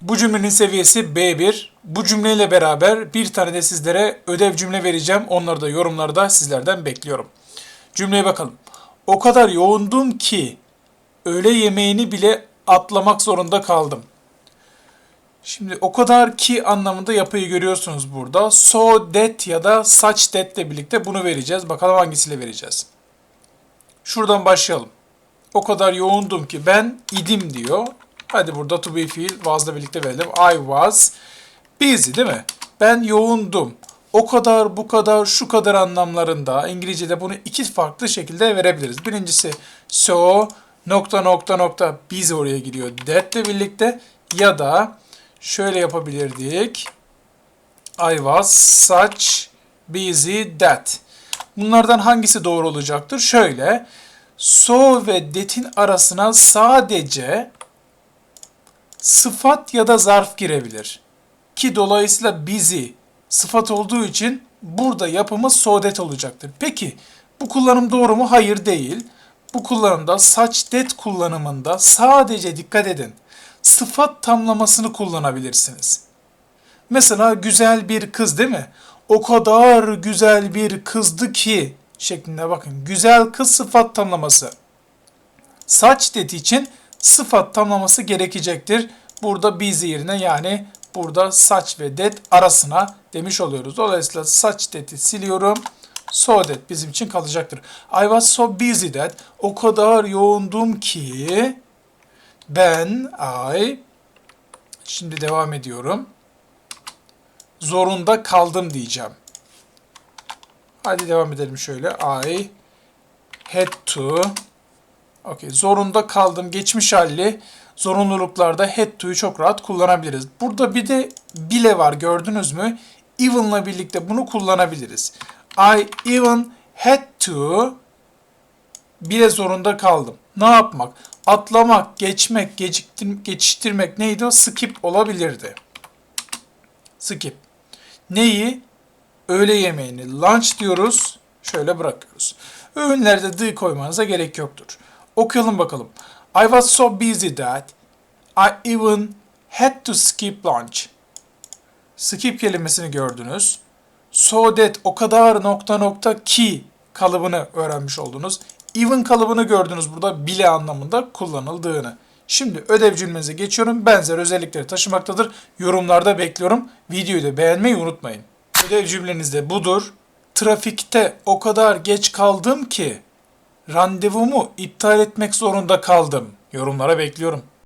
Bu cümlenin seviyesi B1. Bu cümleyle beraber bir tane de sizlere ödev cümle vereceğim. Onları da yorumlarda sizlerden bekliyorum. Cümleye bakalım. O kadar yoğundum ki öğle yemeğini bile atlamak zorunda kaldım. Şimdi o kadar ki anlamında yapıyı görüyorsunuz burada. So that ya da such that ile birlikte bunu vereceğiz. Bakalım hangisiyle vereceğiz. Şuradan başlayalım. O kadar yoğundum ki ben idim diyor. Hadi burada to be fiil was'la birlikte verelim. I was busy değil mi? Ben yoğundum. O kadar, bu kadar, şu kadar anlamlarında İngilizce'de bunu iki farklı şekilde verebiliriz. Birincisi so nokta nokta nokta busy oraya giriyor. That'le birlikte ya da şöyle yapabilirdik. I was such busy that. Bunlardan hangisi doğru olacaktır? Şöyle. So ve that'in arasına sadece sıfat ya da zarf girebilir. Ki dolayısıyla busy sıfat olduğu için burada yapımız so that olacaktır. Peki bu kullanım doğru mu? Hayır değil. Bu kullanımda such that kullanımında sadece dikkat edin. Sıfat tamlamasını kullanabilirsiniz. Mesela güzel bir kız değil mi? O kadar güzel bir kızdı ki şeklinde bakın. Güzel kız sıfat tamlaması. Saç dedi için sıfat tamlaması gerekecektir. Burada busy yerine yani burada saç ve that arasına demiş oluyoruz. Dolayısıyla saç that'i siliyorum. So that bizim için kalacaktır. I was so busy that o kadar yoğundum ki ben I şimdi devam ediyorum. Zorunda kaldım diyeceğim. Hadi devam edelim şöyle. I had to Okay, zorunda kaldım. Geçmiş hali zorunluluklarda had to'yu çok rahat kullanabiliriz. Burada bir de bile var gördünüz mü? Even'la birlikte bunu kullanabiliriz. I even had to bile zorunda kaldım. Ne yapmak? Atlamak, geçmek, geciktir, geçiştirmek neydi o? Skip olabilirdi. Skip. Neyi? Öğle yemeğini lunch diyoruz. Şöyle bırakıyoruz. Öğünlerde the koymanıza gerek yoktur. Okuyalım bakalım. I was so busy that I even had to skip lunch. Skip kelimesini gördünüz. So that o kadar nokta nokta ki kalıbını öğrenmiş oldunuz. Even kalıbını gördünüz burada bile anlamında kullanıldığını. Şimdi ödev cümlenize geçiyorum. Benzer özellikleri taşımaktadır. Yorumlarda bekliyorum. Videoyu da beğenmeyi unutmayın. Ödev cümleniz de budur. Trafikte o kadar geç kaldım ki randevumu iptal etmek zorunda kaldım. Yorumlara bekliyorum.